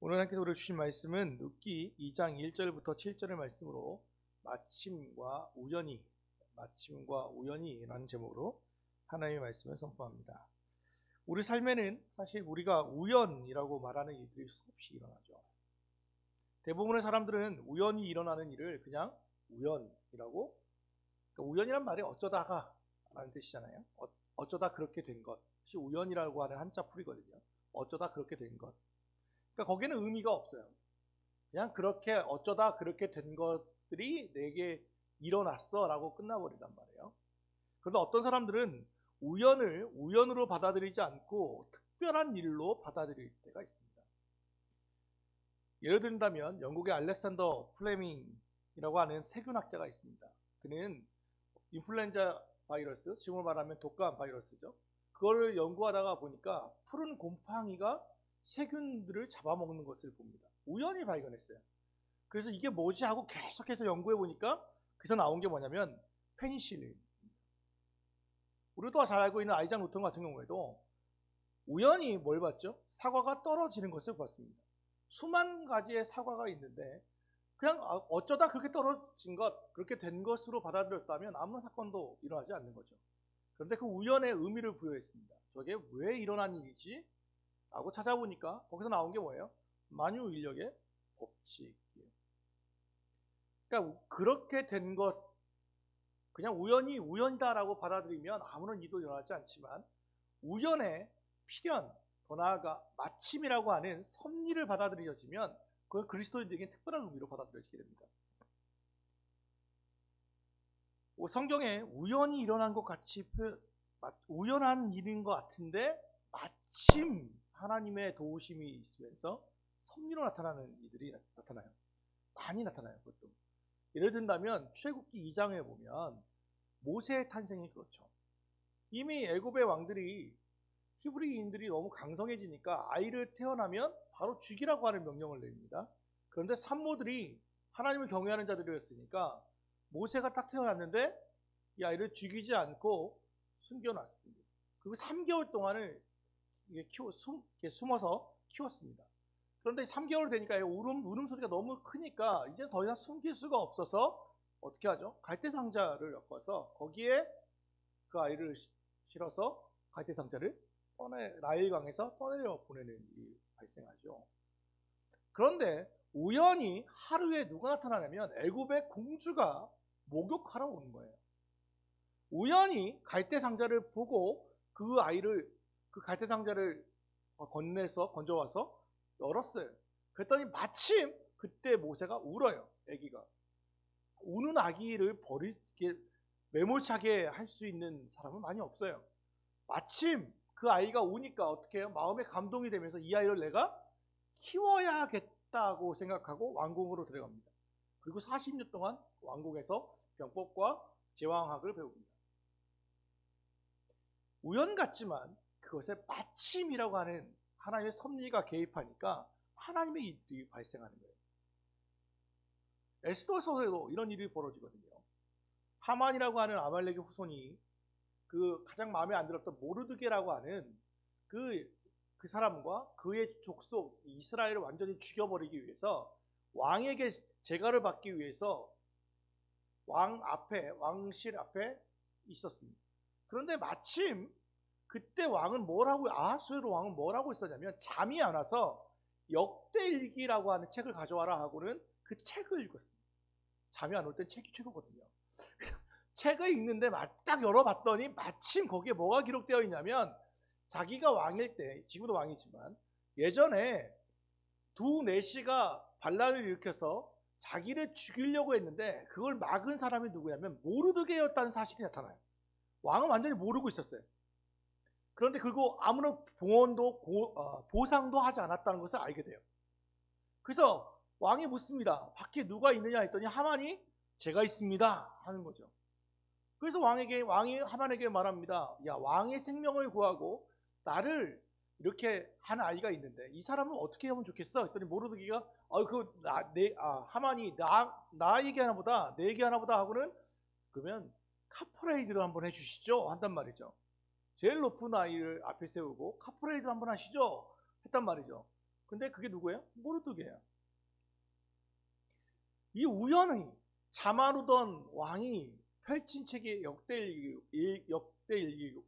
오늘 하나님께서 우리를 주신 말씀은 룻기 2장 1절부터 7절의 말씀으로 마침과 우연히 마침과 우연히라는 제목으로 하나님의 말씀을 선포합니다. 우리 삶에는 사실 우리가 우연이라고 말하는 일들이 수없이 일어나죠. 대부분의 사람들은 우연히 일어나는 일을 그냥 우연이라고 그러니까 우연이란 말이 어쩌다가 라는 뜻이잖아요. 어, 쩌다 그렇게 된 것이 우연이라고 하는 한자 풀이거든요. 어쩌다 그렇게 된 것. 그러니까 거기는 의미가 없어요. 그냥 그렇게 어쩌다 그렇게 된 것들이 내게 일어났어라고 끝나버린단 말이에요. 그런데 어떤 사람들은 우연을 우연으로 받아들이지 않고 특별한 일로 받아들일 때가 있습니다. 예를 든다면 영국의 알렉산더 플레밍이라고 하는 세균학자가 있습니다. 그는 인플루엔자 바이러스, 지금으로 말하면 독감 바이러스죠. 그거를 연구하다가 보니까 푸른 곰팡이가 세균들을 잡아먹는 것을 봅니다. 우연히 발견했어요. 그래서 이게 뭐지 하고 계속해서 연구해 보니까 그래서 나온 게 뭐냐면 페니실린. 우리도 잘 알고 있는 아이작 노턴 같은 경우에도 우연히 뭘 봤죠? 사과가 떨어지는 것을 봤습니다. 수만 가지의 사과가 있는데 그냥 아, 어쩌다 그렇게 떨어진 것, 그렇게 된 것으로 받아들였다면 아무 사건도 일어나지 않는 거죠. 그런데 그 우연의 의미를 부여했습니다. 저게 왜 일어난 일이지? 라고 찾아보니까 거기서 나온 게 뭐예요? 만유 인력의 법칙이에요. 그러니까 그렇게 된 것, 그냥 우연히 우연이다라고 받아들이면 아무런 이도 일어나지 않지만 우연의 필연, 더 나아가 마침이라고 하는 섭리를 받아들여지면 그건 그리스도인들에게 특별한 의미로 받아들여지게 됩니다. 성경에 우연히 일어난 것 같이 우연한 일인 것 같은데 마침 하나님의 도우심이 있으면서 섭리로 나타나는 이들이 나타나요. 많이 나타나요. 그것도. 예를 든다면 출애굽기 2장에 보면 모세의 탄생이 그렇죠. 이미 애굽의 왕들이 히브리인들이 너무 강성해지니까 아이를 태어나면 바로 죽이라고 하는 명령을 내립니다. 그런데 산모들이 하나님을 경외하는 자들이었으니까 모세가 딱 태어났는데 이 아이를 죽이지 않고 숨겨놨습니다. 그리고 3개월 동안을 키워, 숨, 숨어서 키웠습니다. 그런데 3개월 되니까 울음, 울음 소리가 너무 크니까 이제 더 이상 숨길 수가 없어서 어떻게 하죠? 갈대 상자를 엮어서 거기에 그 아이를 실어서 갈대 상자를 떠내, 나일강에서 떠내려 보내는 일이 발생하죠. 그런데 우연히 하루에 누가 나타나냐면 애굽의 공주가 목욕하러 오는 거예요. 우연히 갈대 상자를 보고 그 아이를 그 갈대 상자를 건네서 건져와서 열었어요. 그랬더니 마침 그때 모세가 울어요. 아기가 우는 아기를 버리게 매몰차게 할 수 있는 사람은 많이 없어요. 마침 그 아이가 우니까 어떻게 해요? 마음에 감동이 되면서 이 아이를 내가 키워야겠다고 생각하고 왕궁으로 들어갑니다. 그리고 40년 동안 왕궁에서 병법과 제왕학을 배웁니다. 우연 같지만 그것에 마침이라고 하는 하나님의 섭리가 개입하니까 하나님의 일이 발생하는 거예요. 에스더서에도 이런 일이 벌어지거든요. 하만이라고 하는 아말렉의 후손이 그 가장 마음에 안 들었던 모르드게라고 하는 그, 그 사람과 그의 족속 이스라엘을 완전히 죽여버리기 위해서 왕에게 재가를 받기 위해서 왕 앞에 왕실 앞에 있었습니다. 그런데 마침 그때 왕은 뭐라고 아하수에로 왕은 뭐라고 있었냐면 잠이 안 와서 역대일기라고 하는 책을 가져와라 하고는 그 책을 읽었습니다. 잠이 안 올 땐 책이 최고거든요. 책을 읽는데 딱 열어봤더니 마침 거기에 뭐가 기록되어 있냐면 자기가 왕일 때, 지금도 왕이지만 예전에 두 내시가 반란을 일으켜서 자기를 죽이려고 했는데 그걸 막은 사람이 누구냐면 모르드게였다는 사실이 나타나요. 왕은 완전히 모르고 있었어요. 그런데 그리고 아무런 봉헌도 고, 어, 보상도 하지 않았다는 것을 알게 돼요. 그래서 왕이 묻습니다. 밖에 누가 있느냐 했더니 하만이 제가 있습니다 하는 거죠. 그래서 왕에게 왕이 하만에게 말합니다. 야 왕의 생명을 구하고 나를 이렇게 한 아이가 있는데 이 사람은 어떻게 하면 좋겠어? 했더니 모르드기가 아그나내 아, 하만이 나나 얘기하나보다 내 얘기하나보다 하고는 그러면 카퍼레이드를 한번 해주시죠 한단 말이죠. 제일 높은 아이를 앞에 세우고 카퍼레이드 한번 하시죠 했단 말이죠. 근데 그게 누구예요? 모르드게예요. 이 우연히 자마루던 왕이 펼친 책이 역대 역대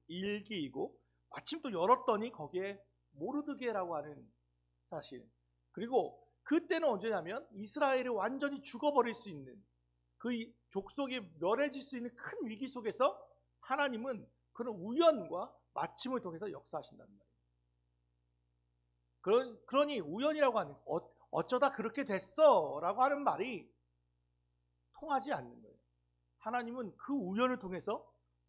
일기 이고 마침 또 열었더니 거기에 모르드게라고 하는 사실. 그리고 그때는 언제냐면 이스라엘이 완전히 죽어버릴 수 있는 그 이- 족속이 멸해질 수 있는 큰 위기 속에서 하나님은 그런 우연과 마침을 통해서 역사하신다는 말이에요. 그러, 그러니 우연이라고 하는 어, 어쩌다 그렇게 됐어라고 하는 말이 통하지 않는 거예요. 하나님은 그 우연을 통해서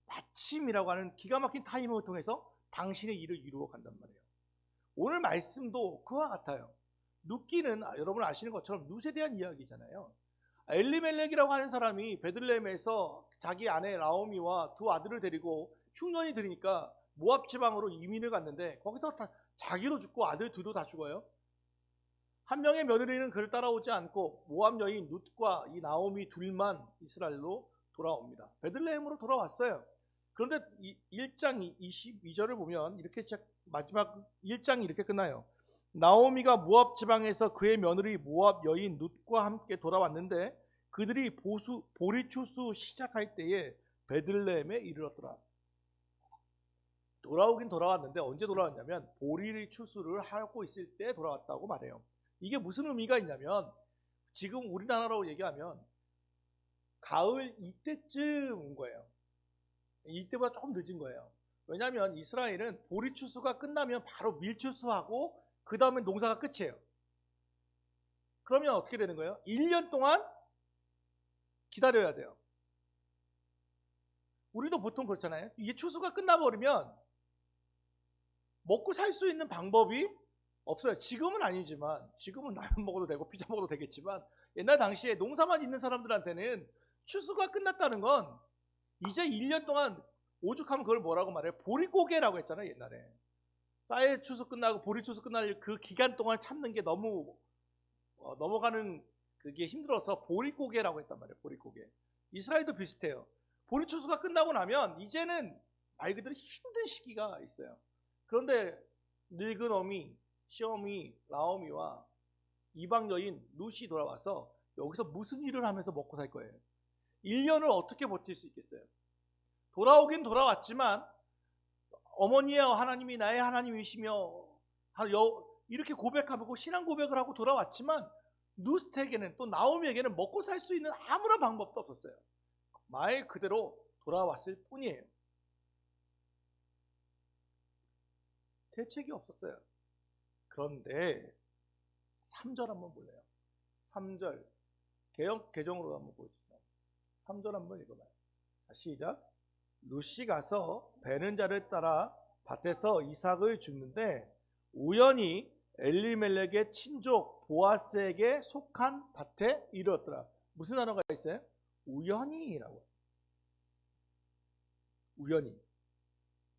마침이라고 하는 기가 막힌 타이밍을 통해서 당신의 일을 이루어 간단 말이에요. 오늘 말씀도 그와 같아요. 눕기는 아, 여러분 아시는 것처럼 룻에 대한 이야기잖아요. 엘리멜렉이라고 하는 사람이 베들레헴에서 자기 아내 라오미와 두 아들을 데리고 흉년이 들으니까 모압 지방으로 이민을 갔는데 거기서 다 자기도 죽고 아들 둘도 다 죽어요. 한 명의 며느리는 그를 따라오지 않고 모압 여인 룻과 이 나오미 둘만 이스라엘로 돌아옵니다. 베들레헴으로 돌아왔어요. 그런데 1장 22절을 보면 이렇게 마지막 1장이 이렇게 끝나요. 나오미가 모압 지방에서 그의 며느리 모압 여인 룻과 함께 돌아왔는데 그들이 보수 보리추수 시작할 때에 베들레헴에 이르렀더라. 돌아오긴 돌아왔는데 언제 돌아왔냐면 보리 추수를 하고 있을 때 돌아왔다고 말해요. 이게 무슨 의미가 있냐면 지금 우리나라로 얘기하면 가을 이때쯤 온 거예요. 이때보다 조금 늦은 거예요. 왜냐하면 이스라엘은 보리 추수가 끝나면 바로 밀 추수하고 그 다음에 농사가 끝이에요. 그러면 어떻게 되는 거예요? 1년 동안 기다려야 돼요. 우리도 보통 그렇잖아요. 이게 추수가 끝나버리면 먹고 살 수 있는 방법이 없어요. 지금은 아니지만, 지금은 라면 먹어도 되고 피자 먹어도 되겠지만, 옛날 당시에 농사만 있는 사람들한테는 추수가 끝났다는 건 이제 1년 동안 오죽하면 그걸 뭐라고 말해요? 보릿고개라고 했잖아요, 옛날에. 쌀 추수 끝나고 보리 추수 끝날 그 기간 동안 참는 게 너무 어, 넘어가는 그게 힘들어서 보릿고개라고 했단 말이에요. 보릿고개. 이스라엘도 비슷해요. 보리 추수가 끝나고 나면 이제는 말 그대로 힘든 시기가 있어요. 그런데 늙은 어미, 시어미, 라오미와 이방 여인 루시 돌아와서 여기서 무슨 일을 하면서 먹고 살 거예요? 1년을 어떻게 버틸 수 있겠어요? 돌아오긴 돌아왔지만 어머니여 하나님이 나의 하나님이시며 이렇게 고백하고 신앙 고백을 하고 돌아왔지만 누스텍에는 또 나오미에게는 먹고 살 수 있는 아무런 방법도 없었어요. 말 그대로 돌아왔을 뿐이에요. 대책이 없었어요. 그런데 3절 한번 볼래요. 3절 개혁 개정으로 한번 보시죠. 3절 한번 읽어봐요. 자, 시작. 루시 가서 베는 자를 따라 밭에서 이삭을 줍는데 우연히 엘리멜렉의 친족 보아스에게 속한 밭에 이르렀더라. 무슨 단어가 있어요? 우연히라고. 우연히.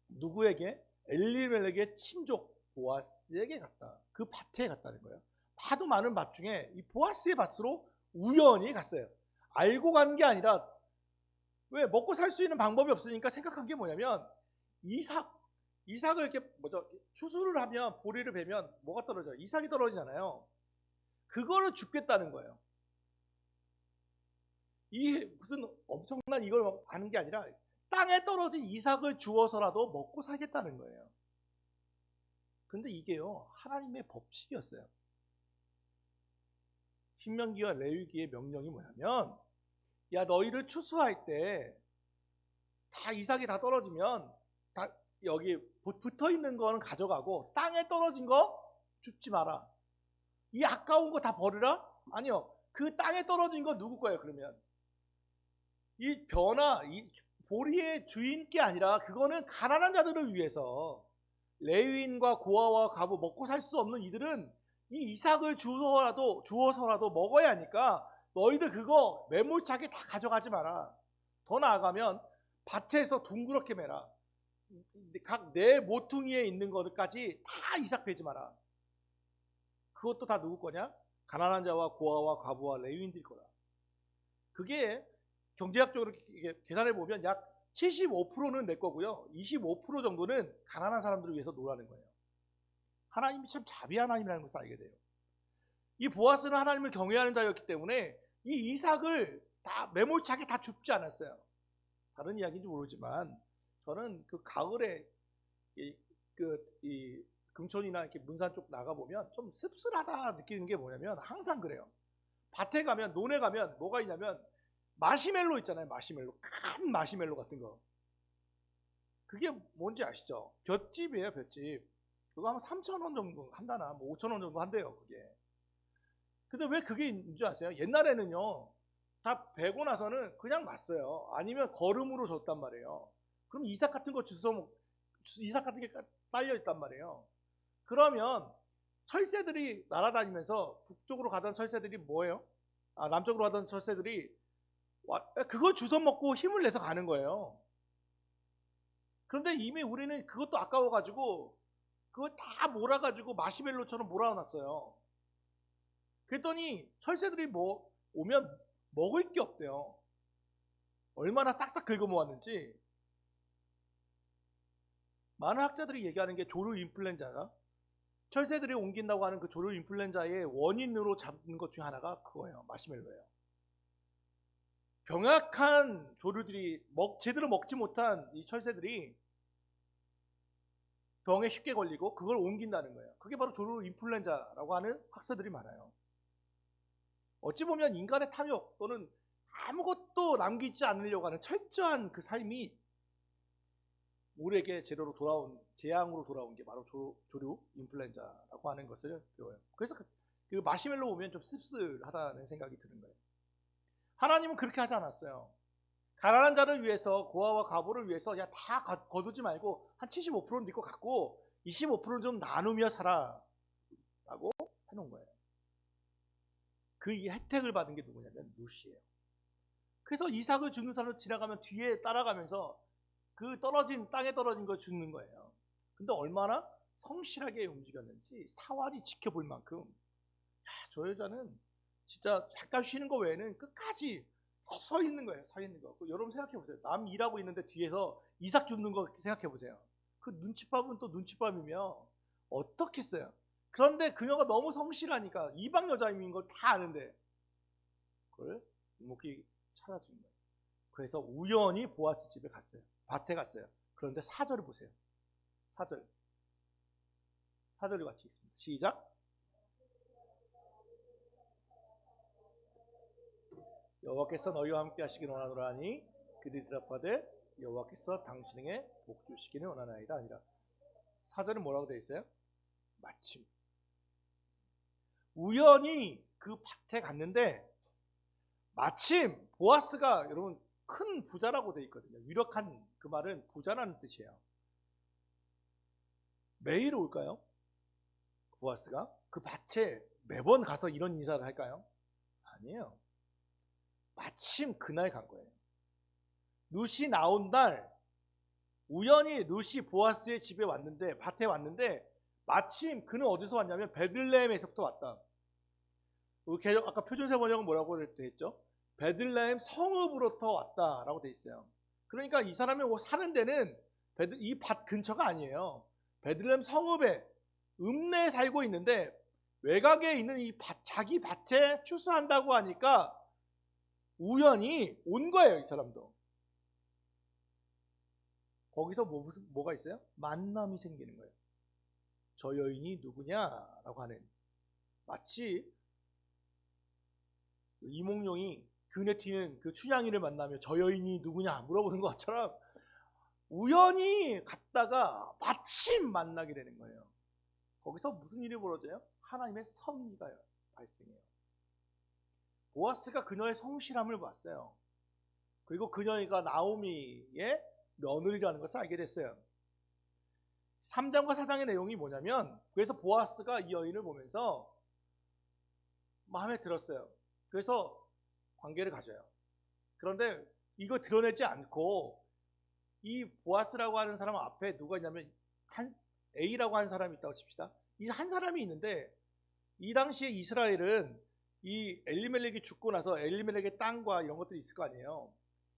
누구에게? 엘리멜렉의 친족 보아스에게 갔다. 그 밭에 갔다는 거예요. 하도 많은 밭 중에 이 보아스의 밭으로 우연히 갔어요. 알고 간 게 아니라 왜 먹고 살 수 있는 방법이 없으니까 생각한 게 뭐냐면 이삭 이삭을 이렇게 뭐죠 추수를 하면 보리를 베면 뭐가 떨어져요? 이삭이 떨어지잖아요. 그거를 죽겠다는 거예요. 이 무슨 엄청난 이걸 막 아는 게 아니라 땅에 떨어진 이삭을 주어서라도 먹고 살겠다는 거예요. 근데 이게요 하나님의 법칙이었어요. 신명기와 레위기의 명령이 뭐냐면 야 너희를 추수할 때 다 이삭이 다 떨어지면 다 여기 붙어 있는 거는 가져가고 땅에 떨어진 거 줍지 마라. 이 아까운 거 다 버리라? 아니요. 그 땅에 떨어진 거 누구 거예요, 그러면? 이 변화, 이 보리의 주인께 아니라 그거는 가난한 자들을 위해서 레위인과 고아와 가부 먹고 살 수 없는 이들은 이 이삭을 주어서라도 주어서라도 먹어야 하니까 너희들 그거 매몰차게 다 가져가지 마라. 더 나아가면 밭에서 둥그렇게 매라. 각 내 모퉁이에 있는 것까지 다 이삭 베지 마라. 그것도 다 누구 거냐? 가난한 자와 고아와 과부와 레위인들 거라. 그게 경제학적으로 계산해 보면 약 75%는 내 거고요. 25% 정도는 가난한 사람들을 위해서 놀라는 거예요. 하나님이 참 자비한 하나님이라는 것을 알게 돼요. 이 보아스는 하나님을 경외하는 자였기 때문에 이 이삭을 다 매몰차게 다 줍지 않았어요. 다른 이야기인지 모르지만 저는 그 가을에 이, 그, 이 금천이나 이렇게 문산 쪽 나가 보면 좀 씁쓸하다 느끼는 게 뭐냐면 항상 그래요. 밭에 가면 논에 가면 뭐가 있냐면 마시멜로 있잖아요. 마시멜로 큰 마시멜로 같은 거. 그게 뭔지 아시죠? 볏집이에요, 볏집. 그거 한 3천 원 정도 한다나, 뭐 5천 원 정도 한대요, 그게. 근데 왜 그게 있는 줄 아세요? 옛날에는요, 다 베고 나서는 그냥 놨어요. 아니면 거름으로 줬단 말이에요. 그럼 이삭 같은 거 주워 먹, 이삭 같은 게 딸려 있단 말이에요. 그러면 철새들이 날아다니면서 북쪽으로 가던 철새들이 뭐예요? 아, 남쪽으로 가던 철새들이 와- 그거 주워 먹고 힘을 내서 가는 거예요. 그런데 이미 우리는 그것도 아까워가지고 그거 다 몰아가지고 마시멜로처럼 몰아놨어요. 그랬더니 철새들이 뭐 오면 먹을 게 없대요. 얼마나 싹싹 긁어 모았는지. 많은 학자들이 얘기하는 게 조류 인플루엔자다. 철새들이 옮긴다고 하는 그 조류 인플루엔자의 원인으로 잡는 것 중에 하나가 그거예요. 마시멜로예요. 병약한 조류들이 먹, 제대로 먹지 못한 이 철새들이 병에 쉽게 걸리고 그걸 옮긴다는 거예요. 그게 바로 조류 인플루엔자라고 하는 학설들이 많아요. 어찌 보면 인간의 탐욕 또는 아무것도 남기지 않으려고 하는 철저한 그 삶이 우리에게 제대로 돌아온 재앙으로 돌아온 게 바로 조, 조류 인플루엔자라고 하는 것을 배워요. 그래서 그, 그 마시멜로 보면 좀 씁쓸하다는 생각이 드는 거예요. 하나님은 그렇게 하지 않았어요. 가난한 자를 위해서 고아와 과부를 위해서 야 다 거두지 말고 한 75%는 네거 갖고 25%는 좀 나누며 살아라고 해놓은 거예요. 그이 혜택을 받은 게 누구냐면 루시예요. 그래서 이삭을 주는 사람을 지나가면 뒤에 따라가면서 그 떨어진 땅에 떨어진 걸 주는 거예요. 근데 얼마나 성실하게 움직였는지 사활이 지켜볼 만큼 야, 저 여자는 진짜 잠깐 쉬는 거 외에는 끝까지 서 있는 거예요. 서 있는 거. 그 여러분 생각해 보세요. 남 일하고 있는데 뒤에서 이삭 줍는 거 생각해 보세요. 그 눈칫밥은 또 눈칫밥이며 어떻겠어요? 그런데 그녀가 너무 성실하니까 이방 여자인 걸 다 아는데 그걸 이목이 찾아준 거예요. 그래서 우연히 보아스 집에 갔어요. 밭에 갔어요. 그런데 사절을 보세요. 사절. 사절을 같이 읽습니다. 시작. 여호와께서 너희와 함께 하시길 원하노라 하니 그들이 대답하되 여호와께서 당신에게 복 주시기를 원하나이다 아니라 사절은 뭐라고 되어 있어요? 마침 우연히 그 밭에 갔는데 마침 보아스가 여러분 큰 부자라고 되어 있거든요. 유력한 그 말은 부자라는 뜻이에요. 매일 올까요? 보아스가 그 밭에 매번 가서 이런 인사를 할까요? 아니에요. 마침 그날 간 거예요. 루시 나온 날 우연히 루시 보아스의 집에 왔는데 밭에 왔는데 마침 그는 어디서 왔냐면 베들레헴에서부터 왔다. 아까 표준세 번역은 뭐라고 했죠? 베들레헴 성읍으로부터 왔다라고 돼 있어요. 그러니까 이 사람이 사는 데는 이 밭 근처가 아니에요. 베들레헴 성읍에 읍내에 살고 있는데 외곽에 있는 이 밭, 자기 밭에 추수한다고 하니까 우연히 온 거예요, 이 사람도. 거기서 뭐, 무슨, 뭐가 있어요? 만남이 생기는 거예요. 저 여인이 누구냐라고 하는 마치 이몽룡이 그네 튀는 그 춘향이를 만나며 저 여인이 누구냐 물어보는 것처럼 우연히 갔다가 마침 만나게 되는 거예요. 거기서 무슨 일이 벌어져요? 하나님의 섭리가 발생해요. 보아스가 그녀의 성실함을 봤어요. 그리고 그녀가 나오미의 며느리라는 것을 알게 됐어요. 3장과 4장의 내용이 뭐냐면 그래서 보아스가 이 여인을 보면서 마음에 들었어요. 그래서 관계를 가져요. 그런데 이거 드러내지 않고 이 보아스라고 하는 사람 앞에 누가 있냐면 한 A라고 하는 사람이 있다고 칩시다. 이 한 사람이 있는데 이 당시에 이스라엘은 이 엘리멜렉이 죽고 나서 엘리멜렉의 땅과 이런 것들이 있을 거 아니에요.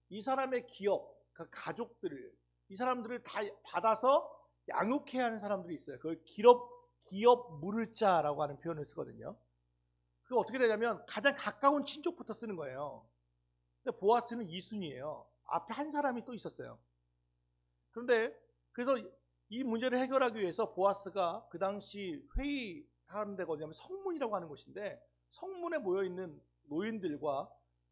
이 사람의 기업, 그 가족들을 이 사람들을 다 받아서 양육해야 하는 사람들이 있어요. 그걸 기업 기업 물을 자라고 하는 표현을 쓰거든요. 그게 어떻게 되냐면 가장 가까운 친족부터 쓰는 거예요. 근데 보아스는 2순위예요. 앞에 한 사람이 또 있었어요. 그런데 그래서 이 문제를 해결하기 위해서 보아스가 그 당시 회의하는 데가 어디냐면 성문이라고 하는 곳인데 성문에 모여 있는 노인들과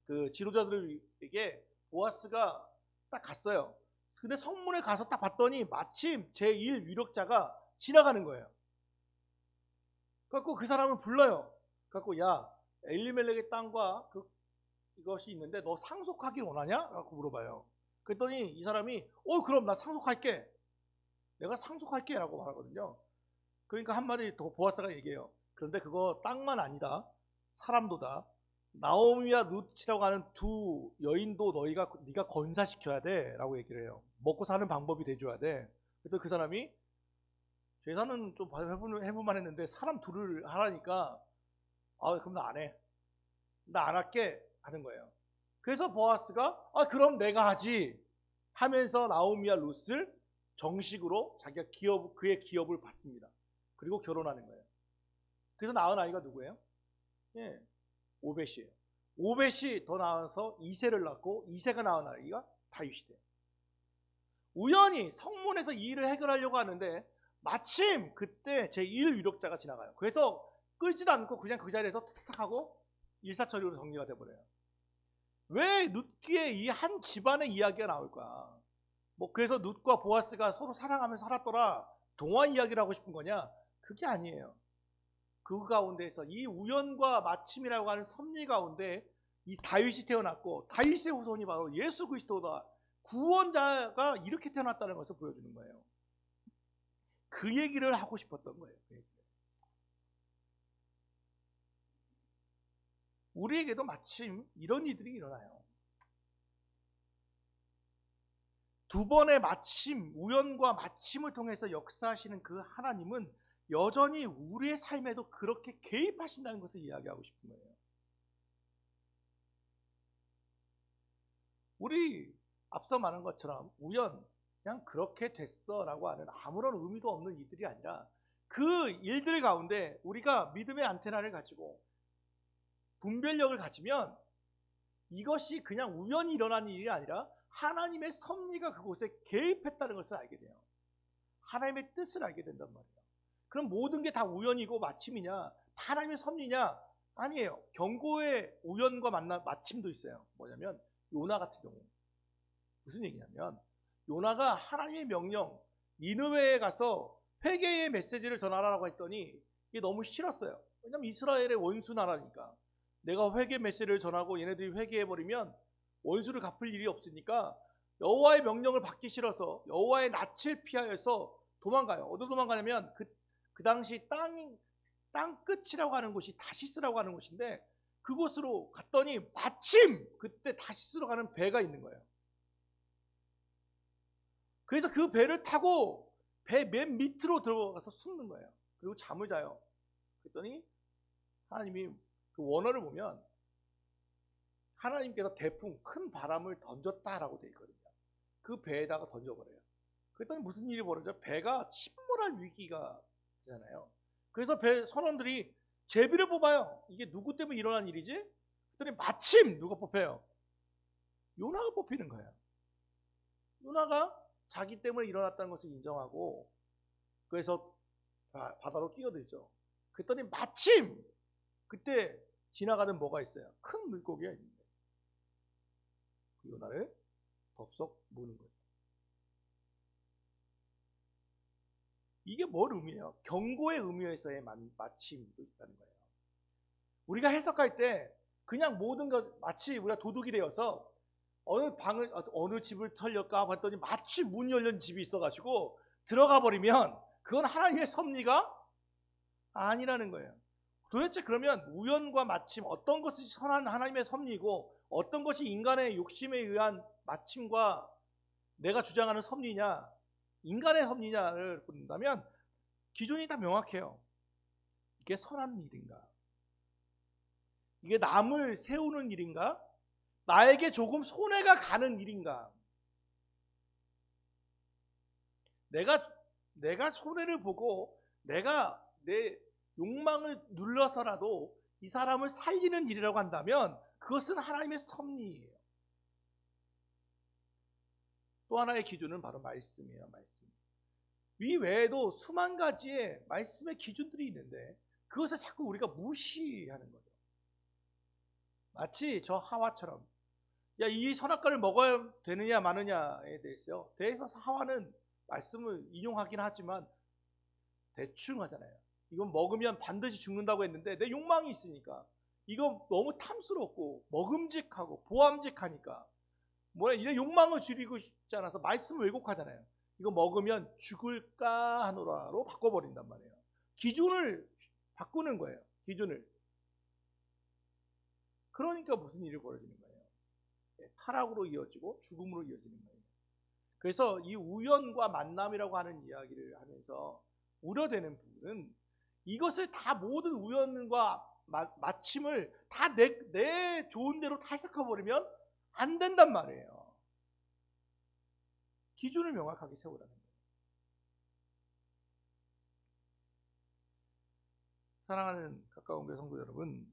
그 지도자들에게 보아스가 딱 갔어요. 근데 성문에 가서 딱 봤더니 마침 제1 위력자가 지나가는 거예요. 그래갖고 그 사람을 불러요. 그래갖고 야 엘리멜렉의 땅과 그 이것이 있는데 너 상속하기 원하냐? 라고 물어봐요. 그랬더니 이 사람이 어 그럼 나 상속할게. 내가 상속할게 라고 말하거든요. 그러니까 한마디 더 보아스가 얘기해요. 그런데 그거 땅만 아니다. 사람도다. 나오미와 룻이라고 하는 두 여인도 너희가 네가 건사시켜야 돼라고 얘기를 해요. 먹고 사는 방법이 돼줘야 돼. 그래서 그 사람이 제사는 좀 해볼, 해볼만 했는데 사람 둘을 하라니까 아 그럼 나 안 해. 나 안 할게 하는 거예요. 그래서 보아스가 아 그럼 내가 하지 하면서 나오미와 룻을 정식으로 자기가 기업 그의 기업을 받습니다. 그리고 결혼하는 거예요. 그래서 낳은 아이가 누구예요? 예, 오벳이에요. 오벳이 더 나와서 이세를 낳고 이세가 낳은 아이가 다윗이 돼요. 우연히 성문에서 이 일을 해결하려고 하는데 마침 그때 제1 위력자가 지나가요. 그래서 끌지도 않고 그냥 그 자리에서 탁탁 하고 일사천리로 정리가 돼버려요. 왜 룻기에 이 한 집안의 이야기가 나올까? 뭐 그래서 룻과 보아스가 서로 사랑하면서 살았더라 동화 이야기를 하고 싶은 거냐? 그게 아니에요. 그 가운데에서 이 우연과 마침이라고 하는 섭리 가운데 이 다윗이 태어났고 다윗의 후손이 바로 예수 그리스도다. 구원자가 이렇게 태어났다는 것을 보여주는 거예요. 그 얘기를 하고 싶었던 거예요. 그. 우리에게도 마침 이런 일들이 일어나요. 두 번의 마침, 우연과 마침을 통해서 역사하시는 그 하나님은 여전히 우리의 삶에도 그렇게 개입하신다는 것을 이야기하고 싶은 거예요. 우리 앞서 말한 것처럼 우연, 그냥 그렇게 됐어라고 하는 아무런 의미도 없는 일들이 아니라 그 일들 가운데 우리가 믿음의 안테나를 가지고 분별력을 가지면 이것이 그냥 우연히 일어난 일이 아니라 하나님의 섭리가 그곳에 개입했다는 것을 알게 돼요. 하나님의 뜻을 알게 된단 말이에요. 그럼 모든 게 다 우연이고 마침이냐? 하나님의 섭리냐? 아니에요. 경고의 우연과 만나 마침도 있어요. 뭐냐면 요나 같은 경우 무슨 얘기냐면 요나가 하나님의 명령 니느웨에 가서 회개의 메시지를 전하라고 했더니 이게 너무 싫었어요. 왜냐면 이스라엘의 원수 나라니까 내가 회개 메시지를 전하고 얘네들이 회개해 버리면 원수를 갚을 일이 없으니까 여호와의 명령을 받기 싫어서 여호와의 낯을 피하여서 도망가요. 어디로 도망가냐면 그, 그 당시 땅, 땅 끝이라고 하는 곳이 다시스라고 하는 곳인데 그곳으로 갔더니 마침 그때 다시스로 가는 배가 있는 거예요. 그래서 그 배를 타고 배 맨 밑으로 들어가서 숨는 거예요. 그리고 잠을 자요. 그랬더니 하나님이 그 원어를 보면 하나님께서 대풍, 큰 바람을 던졌다라고 되어 있거든요. 그 배에다가 던져버려요. 그랬더니 무슨 일이 벌어져? 배가 침몰할 위기가 되잖아요. 그래서 배 선원들이 제비를 뽑아요. 이게 누구 때문에 일어난 일이지? 그랬더니 마침 누가 뽑혀요? 요나가 뽑히는 거예요. 요나가 자기 때문에 일어났다는 것을 인정하고 그래서 바다로 뛰어들죠. 그랬더니 마침 그때 지나가는 뭐가 있어요? 큰 물고기가 있는데 그 요나를 덥석 무는 거예요. 이게 뭘 의미해요? 경고의 의미에서의 마침도 있다는 거예요. 우리가 해석할 때 그냥 모든 것 마치 우리가 도둑이 되어서 어느 방을 어느 집을 털렸까 봤더니 마치 문 열린 집이 있어가지고 들어가 버리면 그건 하나님의 섭리가 아니라는 거예요. 도대체 그러면 우연과 마침 어떤 것이 선한 하나님의 섭리고 어떤 것이 인간의 욕심에 의한 마침과 내가 주장하는 섭리냐 인간의 섭리냐를 본다면 기준이 다 명확해요. 이게 선한 일인가? 이게 남을 세우는 일인가? 나에게 조금 손해가 가는 일인가? 내가 내가 손해를 보고 내가 내 욕망을 눌러서라도 이 사람을 살리는 일이라고 한다면 그것은 하나님의 섭리예요. 또 하나의 기준은 바로 말씀이에요. 말씀. 이 외에도 수만 가지의 말씀의 기준들이 있는데 그것을 자꾸 우리가 무시하는 거죠. 마치 저 하와처럼 야 이 선악과를 먹어야 되느냐 마느냐에 대해서 대해서 하와는 말씀을 인용하긴 하지만 대충 하잖아요. 이건 먹으면 반드시 죽는다고 했는데 내 욕망이 있으니까 이거 너무 탐스럽고 먹음직하고 보암직하니까 뭐야 이제 욕망을 줄이고 싶지 않아서 말씀을 왜곡하잖아요. 이거 먹으면 죽을까 하노라로 바꿔버린단 말이에요. 기준을 바꾸는 거예요. 기준을. 그러니까 무슨 일이 벌어지는 거예요. 예, 타락으로 이어지고 죽음으로 이어지는 거예요. 그래서 이 우연과 만남이라고 하는 이야기를 하면서 우려되는 부분은 이것을 다 모든 우연과 마, 마침을 다 내 내 좋은 대로 탈색해버리면 안 된단 말이에요. 기준을 명확하게 세우라는 거예요. 사랑하는 가까운 교회 성도 여러분,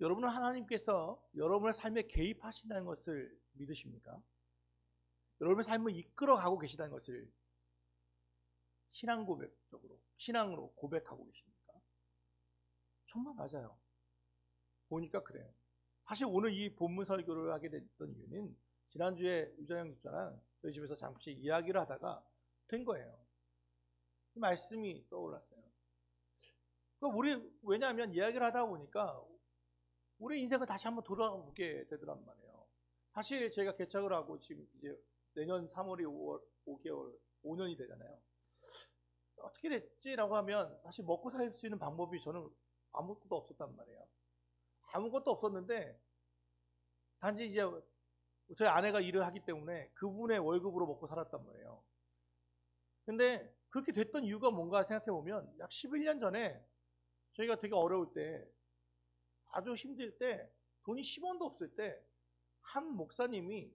여러분은 하나님께서 여러분의 삶에 개입하신다는 것을 믿으십니까? 여러분의 삶을 이끌어 가고 계시다는 것을 신앙 고백적으로, 신앙으로 고백하고 계십니까? 정말 맞아요. 보니까 그래요. 사실 오늘 이 본문 설교를 하게 됐던 이유는 지난주에 유자영 집사랑 저희 집에서 잠시 이야기를 하다가 된 거예요. 그 말씀이 떠올랐어요. 그러니까 우리 왜냐하면 이야기를 하다 보니까 우리 인생을 다시 한번 돌아보게 되더란 말이에요. 사실 제가 개척을 하고 지금 이제 내년 3월이 5월, 5개월, 5년이 되잖아요. 어떻게 됐지라고 하면 사실 먹고 살 수 있는 방법이 저는 아무것도 없었단 말이에요. 아무것도 없었는데 단지 이제 저희 아내가 일을 하기 때문에 그분의 월급으로 먹고 살았단 말이에요. 근데 그렇게 됐던 이유가 뭔가 생각해 보면 약 11년 전에 저희가 되게 어려울 때 아주 힘들 때 돈이 10원도 없을 때 한 목사님이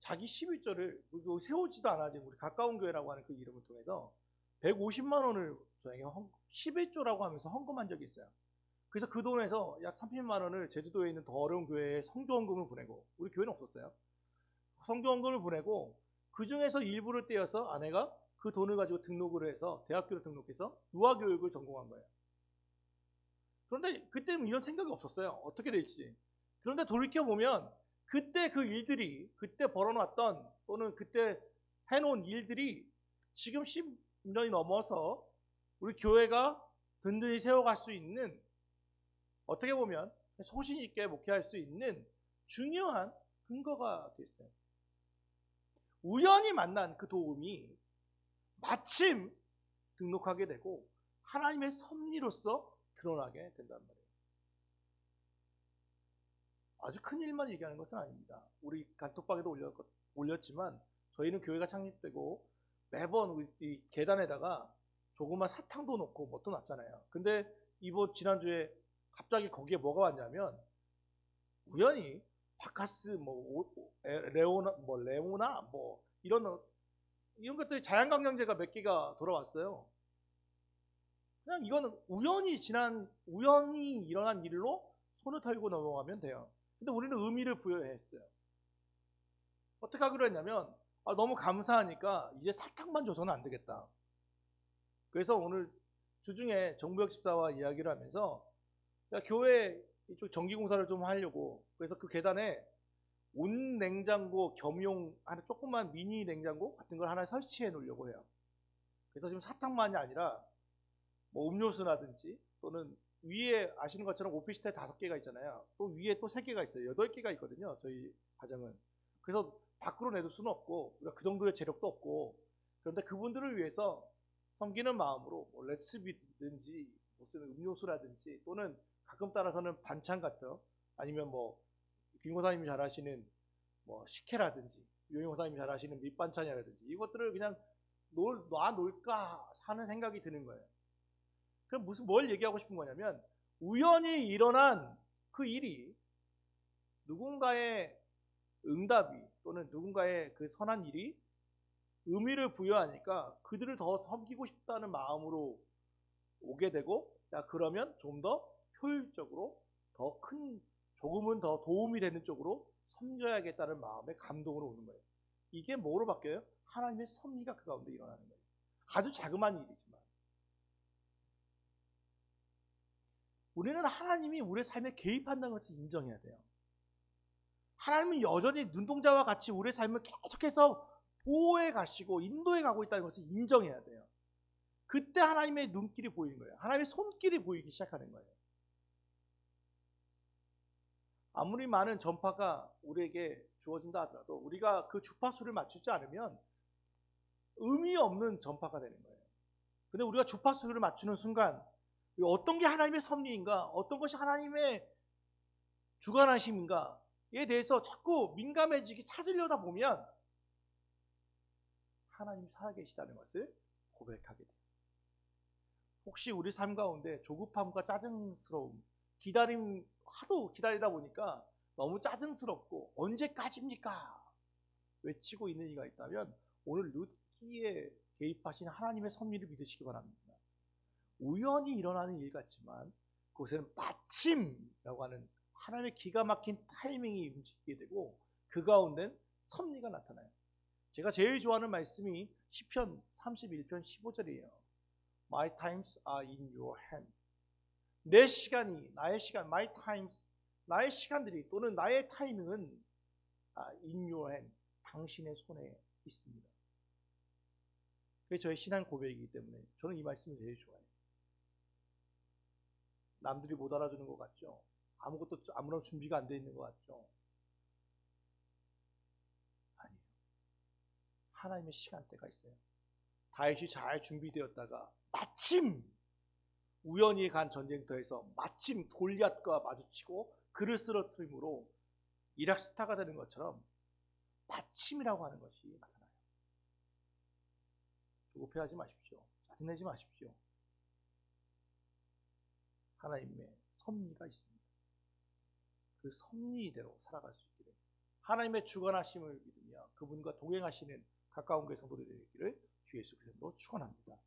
자기 11조를 세우지도 않아지 우리 가까운 교회라고 하는 그 이름을 통해서 150만 원을 저에게 11조라고 하면서 헌금한 적이 있어요. 그래서 그 돈에서 약 30만 원을 제주도에 있는 더 어려운 교회에 성교원금을 보내고 우리 교회는 없었어요. 성교원금을 보내고 그 중에서 일부를 떼어서 아내가 그 돈을 가지고 등록을 해서 대학교를 등록해서 유아교육을 전공한 거예요. 그런데 그때는 이런 생각이 없었어요. 어떻게 될지. 그런데 돌이켜 보면 그때 그 일들이 그때 벌어놨던 또는 그때 해놓은 일들이 지금 10년이 넘어서 우리 교회가 든든히 세워갈 수 있는 어떻게 보면 소신 있게 목회할 수 있는 중요한 근거가 됐어요. 우연히 만난 그 도움이 마침 등록하게 되고 하나님의 섭리로서 드러나게 된단 말이에요. 아주 큰 일만 얘기하는 것은 아닙니다. 우리 간톡방에도 올렸, 지만 저희는 교회가 창립되고 매번 이 계단에다가 조그만 사탕도 놓고 뭣도 놨잖아요. 근데 이번 지난주에 갑자기 거기에 뭐가 왔냐면 우연히 바카스 뭐 레오나 뭐 레오나 뭐 이런 이런 것들이 자연강량제가 몇 개가 돌아왔어요. 그냥 이거는 우연히 지난 우연히 일어난 일로 손을 털고 넘어가면 돼요. 근데 우리는 의미를 부여했어요. 어떻게 하기로 했냐면 아, 너무 감사하니까 이제 사탕만 줘서는 안 되겠다. 그래서 오늘 주중에 정부역 집사와 이야기를 하면서 교회 이쪽 전기공사를 좀 하려고 그래서 그 계단에 온 냉장고 겸용 하나 조그만 미니 냉장고 같은 걸 하나 설치해 놓으려고 해요. 그래서 지금 사탕만이 아니라 뭐 음료수라든지 또는 위에 아시는 것처럼 오피스텔 다섯 개가 있잖아요. 또 위에 또 세 개가 있어요. 여덟 개가 있거든요. 저희 가정은. 그래서 밖으로 내둘 수는 없고 그 정도의 재력도 없고 그런데 그분들을 위해서 섬기는 마음으로 뭐 레츠비든지 무슨 음료수라든지 또는 가끔 따라서는 반찬 같은 아니면 뭐 김고사님이 잘 하시는 뭐 식혜라든지 유영호사님이 잘 하시는 밑반찬이라든지 이것들을 그냥 놀, 놔 놓을까 하는 생각이 드는 거예요. 그럼 무슨 뭘 얘기하고 싶은 거냐면 우연히 일어난 그 일이 누군가의 응답이 또는 누군가의 그 선한 일이 의미를 부여하니까 그들을 더 섬기고 싶다는 마음으로 오게 되고 야 그러면 좀더 효율적으로 더 큰 조금은 더 도움이 되는 쪽으로 섬겨야겠다는 마음에 감동으로 오는 거예요. 이게 뭐로 바뀌어요? 하나님의 섭리가 그 가운데 일어나는 거예요. 아주 자그마한 일이지만 우리는 하나님이 우리의 삶에 개입한다는 것을 인정해야 돼요. 하나님은 여전히 눈동자와 같이 우리의 삶을 계속해서 보호해 가시고 인도해 가고 있다는 것을 인정해야 돼요. 그때 하나님의 눈길이 보이는 거예요. 하나님의 손길이 보이기 시작하는 거예요. 아무리 많은 전파가 우리에게 주어진다 하더라도 우리가 그 주파수를 맞추지 않으면 의미 없는 전파가 되는 거예요. 근데 우리가 주파수를 맞추는 순간 어떤 게 하나님의 섭리인가, 어떤 것이 하나님의 주관하심인가에 대해서 자꾸 민감해지기 찾으려다 보면 하나님 살아계시다는 것을 고백하게 돼요. 혹시 우리 삶 가운데 조급함과 짜증스러움, 기다림, 하도 기다리다 보니까 너무 짜증스럽고 언제까지입니까? 외치고 있는 이가 있다면 오늘 룻기에 개입하신 하나님의 섭리를 믿으시기 바랍니다. 우연히 일어나는 일 같지만 그곳에는 마침이라고 하는 하나님의 기가 막힌 타이밍이 움직이게 되고 그 가운데는 섭리가 나타나요. 제가 제일 좋아하는 말씀이 시편 31편 15절이에요. My times are in your hand. 내 시간이 나의 시간, my times 나의 시간들이 또는 나의 타이밍은 아, in your hand 당신의 손에 있습니다. 그게 저의 신앙 고백이기 때문에 저는 이 말씀을 제일 좋아해요. 남들이 못 알아주는 것 같죠? 아무것도 아무런 준비가 안 돼 있는 것 같죠? 아니에요. 하나님의 시간대가 있어요. 다윗이 잘 준비되었다가 마침 우연히 간 전쟁터에서 마침 골리앗과 마주치고 그를 쓰러뜨림으로 이락 스타가 되는 것처럼 마침이라고 하는 것이 나타나요. 조급해하지 마십시오. 짜증내지 마십시오. 하나님의 섭리가 있습니다. 그 섭리대로 살아갈 수 있기를 하나님의 주관하심을 믿으며 그분과 동행하시는 가까운 교회 되기를 주 예수 그리스도로 축원합니다.